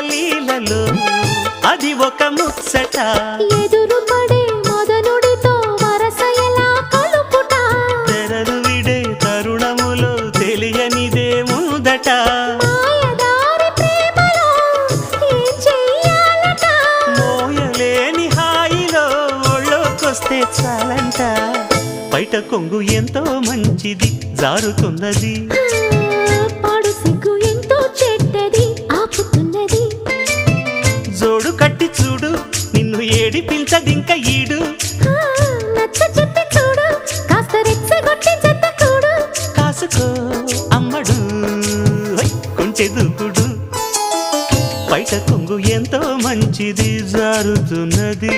లీలలో అది ఒక ముచ్చట. తరుణములో తెలియనిదే ముందట. చాలంట. బయట కొంగు ఎంతో మంచిది జారుతున్నది. జోడు కట్టి చూడు నిన్ను ఏడిపించడింక ఈడు. నచ్చ చెప్పి చూడు కాస్త రెచ్చగొట్టి చెత్త కూడు కాసుకో అమ్మడు హై, కొంచె దూకుడు బయట కొంగు ఎంతో మంచిది జారుతున్నది.